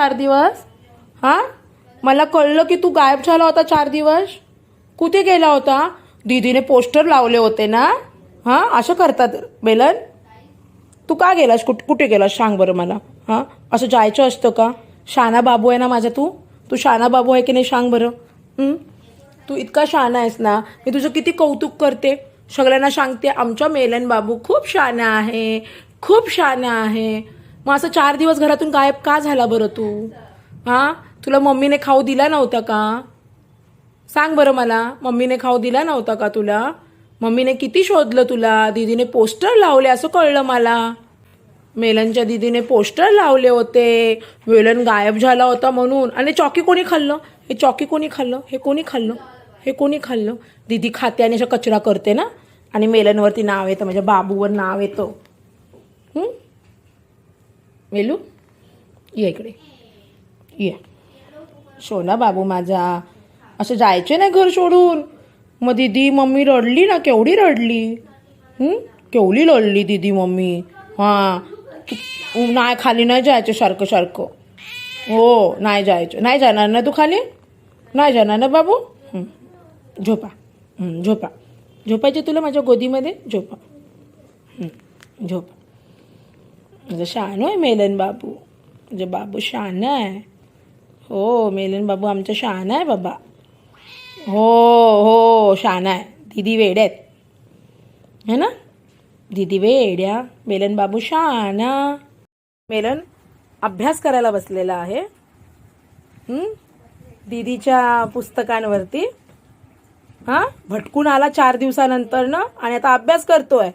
चार दिवस? हां? मला कळलं की तू गायब झाला होता चार दिवस? कुठे गेला होता? दीदीने पोस्टर लावले होते ना? हां? असं करतात बेलन? तू का गेलास? कुठ कुठे गेलास? सांग बरं मला. हां? असं जायचं असतं का? शाना बाबू आहे ना माझा तू? तू शाना बाबू आहे की नाही सांग बरं. तू इतका शाना आहेस ना? मी तुझं किती कौतुक करते. सगळ्यांना सांगते आमच्या मेलन बाबू खूप शाना आहे. खूप शाना आहे. मग असं चार दिवस घरातून गायब का झाला बरं तू? हां? तुला मम्मीने खाऊ दिला नव्हता का? सांग बरं मला मम्मीने खाऊ दिला नव्हता का तुला? मम्मीने किती शोधलं तुला? दीदीने पोस्टर लावले असं कळलं मला. मेलनच्या दीदीने पोस्टर लावले होते. वेलन गायब झाला होता म्हणून. आणि चॉकी कोणी खाल्लं? हे चॉकी कोणी खाल्लं? हे कोणी खाल्लं? हे कोणी खाल्लं? दीदी खाते आणि अशा कचरा करते ना? आणि मेलनवरती नाव येतं म्हणजे बाबूवर नाव येतं. वेलू ये इकडे. ये. शोना बाबू माझा. असं जायचे नाही घर सोडून? मग दीदी मम्मी रडली ना? केवढी रडली? केवढी रडली दीदी मम्मी? हां. नाही खाली नाही जायचं सारखं सारखं. हो नाही जायचं. नाही जाणार ना तू खाली? नाही जाणार ना बाबू? झोपा. झोपा. झोपायचे तुला माझ्या गोदीमध्ये? झोपा. झोपा. म्हणजे शहाणू आहे मेलन बाबू। म्हणजे बाबू शहाणा आहे हो मेलन बाबू आमचा शहाणा आहे बाबा। हो हो शहाणा आहे दीदी वेड्या आहेत। है ना? दीदी वेड्या मेलन बाबू शहाणा मेलन अभ्यास करायला बसलेला आहे. दीदीच्या पुस्तकांवरती. हां? भटकून आला चार दिवसानंतर ना? आणि आता अभ्यास करतोय.